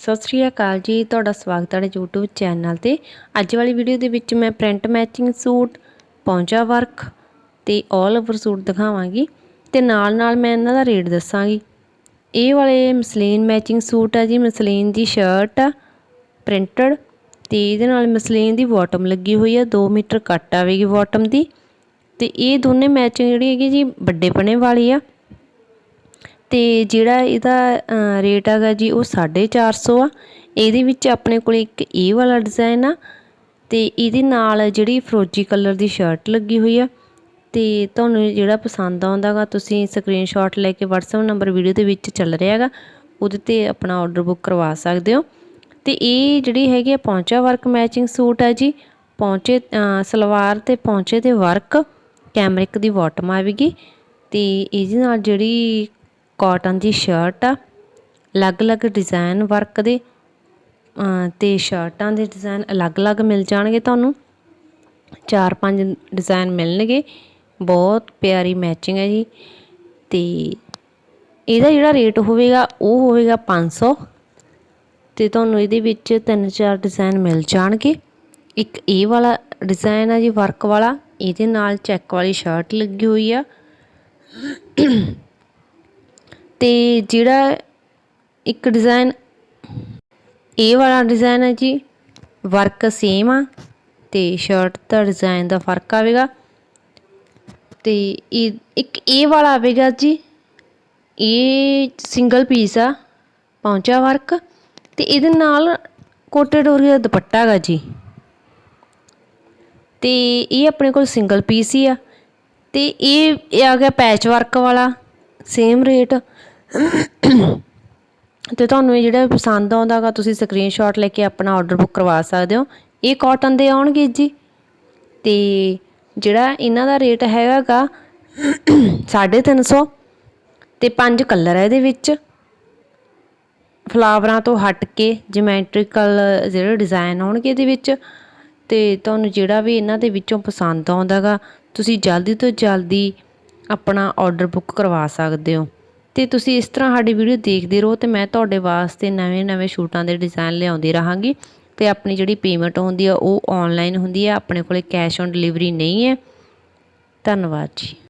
ਸਤਿ ਸ਼੍ਰੀ ਅਕਾਲ ਜੀ, ਤੁਹਾਡਾ ਸਵਾਗਤ ਹੈ YouTube ਚੈਨਲ ਤੇ। ਅੱਜ ਵਾਲੀ ਵੀਡੀਓ ਦੇ ਵਿੱਚ ਮੈਂ ਪ੍ਰਿੰਟ ਮੈਚਿੰਗ ਸੂਟ, ਪੌਂਚਾ ਵਰਕ ਤੇ ਆਲ ਓਵਰ ਸੂਟ ਦਿਖਾਵਾਂਗੀ ਤੇ ਨਾਲ ਨਾਲ ਮੈਂ ਇਹਨਾਂ ਦਾ ਰੇਟ ਦੱਸਾਂਗੀ। ਇਹ ਵਾਲੇ ਮਸਲੀਨ ਮੈਚਿੰਗ ਸੂਟ ਆ ਜੀ, ਮਸਲੀਨ ਦੀ ਸ਼ਰਟ ਆ ਪ੍ਰਿੰਟਡ ਤੇ ਇਹਦੇ ਨਾਲ ਮਸਲੀਨ ਦੀ ਬਾਟਮ ਲੱਗੀ ਹੋਈ ਆ 2 ਮੀਟਰ ਕੱਟ ਆਵੇਗੀ ਬਾਟਮ ਦੀ ਤੇ ਇਹ ਦੋਨੇ ਮੈਚਿੰਗ ਜਿਹੜੀ ਹੈਗੀ ਜੀ, ਵੱਡੇ ਪਣੇ ਵਾਲੀ ਆ। ਤੇ ਜਿਹੜਾ ਇਹਦਾ ਰੇਟ ਹੈਗਾ ਜੀ ਉਹ 450 ਆ। ਇਹਦੇ ਵਿੱਚ ਆਪਣੇ ਕੋਲ ਇੱਕ ਇਹ ਵਾਲਾ ਡਿਜ਼ਾਈਨ ਆ ਤੇ ਇਹਦੇ ਨਾਲ ਜਿਹੜੀ ਫਰੋਜੀ ਕਲਰ ਦੀ ਸ਼ਰਟ ਲੱਗੀ ਹੋਈ ਆ। ਤੇ ਤੁਹਾਨੂੰ ਜਿਹੜਾ ਪਸੰਦ ਆਉਂਦਾਗਾ ਤੁਸੀਂ ਸਕਰੀਨਸ਼ਾਟ ਲੈ ਕੇ WhatsApp ਨੰਬਰ ਵੀਡੀਓ ਦੇ ਵਿੱਚ ਚੱਲ ਰਿਹਾ ਹੈਗਾ, ਉਹਦੇ ਤੇ ਆਪਣਾ ਆਰਡਰ ਬੁੱਕ ਕਰਵਾ ਸਕਦੇ ਹੋ। ਤੇ ਇਹ ਜਿਹੜੀ ਹੈਗੀ ਆ, ਪੌਂਚਾ ਵਰਕ ਮੈਚਿੰਗ ਸੂਟ ਆ ਜੀ। ਪੌਂਚੇ ਸਲਵਾਰ ਤੇ ਪੌਂਚੇ ਤੇ ਵਰਕ ਕੈਮਰਿਕ ਦੀ ਬਾਟਮ ਆਵੇਗੀ ਤੇ ਇਹਦੇ ਨਾਲ ਜਿਹੜੀ ਕਾਟਨ ਦੀ ਸ਼ਰਟ ਆ। ਅਲੱਗ-ਅਲੱਗ ਡਿਜ਼ਾਈਨ ਵਰਕ ਦੇ ਤੇ ਸ਼ਰਟਾਂ ਦੇ ਡਿਜ਼ਾਈਨ ਅਲੱਗ-ਅਲੱਗ ਮਿਲ ਜਾਣਗੇ ਤੁਹਾਨੂੰ। ਚਾਰ ਪੰਜ ਡਿਜ਼ਾਈਨ ਮਿਲਣਗੇ। ਬਹੁਤ ਪਿਆਰੀ ਮੈਚਿੰਗ ਹੈ ਜੀ। ਤੇ ਇਹਦਾ ਜਿਹੜਾ ਰੇਟ ਹੋਵੇਗਾ, ਉਹ ਹੋਵੇਗਾ 500 ਤੇ ਤੁਹਾਨੂੰ ਇਹਦੇ ਵਿੱਚ ਤਿੰਨ ਚਾਰ ਡਿਜ਼ਾਈਨ ਮਿਲ ਜਾਣਗੇ। ਇੱਕ ਇਹ ਵਾਲਾ ਡਿਜ਼ਾਈਨ ਆ ਜੀ ਵਰਕ ਵਾਲਾ। ਇਹਦੇ ਨਾਲ ਚੈੱਕ ਵਾਲੀ ਸ਼ਰਟ ਲੱਗੀ ਹੋਈ ਆ। ਤੇ ਜਿਹੜਾ ਇੱਕ ਡਿਜ਼ਾਈਨ ਇਹ ਵਾਲਾ ਡਿਜ਼ਾਈਨ ਹੈ ਜੀ ਵਰਕ ਸੇਮ ਆ ਤੇ ਸ਼ਰਟ ਦਾ ਡਿਜ਼ਾਈਨ ਦਾ ਫ਼ਰਕ ਆਵੇਗਾ। ਤੇ ਇਹ ਇੱਕ ਇਹ ਵਾਲਾ ਆਵੇਗਾ ਜੀ ਇਹ ਸਿੰਗਲ ਪੀਸ ਆ, ਪੌਂਚਾ ਵਰਕ ਤੇ ਇਹਦੇ ਨਾਲ ਕੋਟੇ ਡੋਰੀ ਦਾ ਦੁਪੱਟਾ ਹੈਗਾ ਜੀ। ਤੇ ਇਹ ਆਪਣੇ ਕੋਲ ਸਿੰਗਲ ਪੀਸ ਹੀ ਆ, ਤੇ ਇਹ ਆ ਗਿਆ ਪੈਚ ਵਰਕ ਵਾਲਾ ਸੇਮ ਰੇਟ ਤੇ ਤੁਹਾਨੂੰ ਇਹ ਜਿਹੜਾ ਪਸੰਦ ਆਉਂਦਾਗਾ ਤੁਸੀਂ ਸਕਰੀਨਸ਼ਾਟ ਲੈ ਕੇ ਆਪਣਾ ਆਰਡਰ ਬੁੱਕ ਕਰਵਾ ਸਕਦੇ ਹੋ। ਇਹ ਕਾਟਨ ਦੇ ਆਉਣਗੇ ਜੀ। ਤੇ ਜਿਹੜਾ ਇਹਨਾਂ ਦਾ ਰੇਟ ਹੈਗਾਗਾ 350 ਤੇ ਪੰਜ ਕਲਰ ਹੈ ਇਹਦੇ ਵਿੱਚ। ਫਲਾਵਰਾਂ ਤੋਂ ਹਟ ਕੇ ਜਿਓਮੈਟ੍ਰੀਕਲ ਜਿਹੜੇ ਡਿਜ਼ਾਈਨ ਆਉਣਗੇ ਇਹਦੇ ਵਿੱਚ। ਤੇ ਤੁਹਾਨੂੰ ਜਿਹੜਾ ਵੀ ਇਹਨਾਂ ਦੇ ਵਿੱਚੋਂ ਪਸੰਦ ਆਉਂਦਾਗਾ ਤੁਸੀਂ ਜਲਦੀ ਤੋਂ ਜਲਦੀ ਆਪਣਾ ਆਰਡਰ ਬੁੱਕ ਕਰਵਾ ਸਕਦੇ ਹੋ। ਤੇ ਤੁਸੀਂ ਇਸ ਤਰ੍ਹਾਂ ਸਾਡੀ ਵੀਡੀਓ ਦੇਖਦੇ ਰਹੋ ਤੇ ਮੈਂ ਤੁਹਾਡੇ ਵਾਸਤੇ ਨਵੇਂ-ਨਵੇਂ ਸ਼ੂਟਾਂ ਦੇ ਡਿਜ਼ਾਈਨ ਲਿਆਉਂਦੀ ਰਹਾਂਗੀ ਤੇ ਆਪਣੀ ਜਿਹੜੀ ਪੇਮੈਂਟ ਹੁੰਦੀ ਆ, ਉਹ ਆਨਲਾਈਨ ਹੁੰਦੀ ਆ, ਆਪਣੇ ਕੋਲੇ ਕੈਸ਼ ਔਨ ਡਿਲੀਵਰੀ ਨਹੀਂ ਹੈ। ਧੰਨਵਾਦ ਜੀ।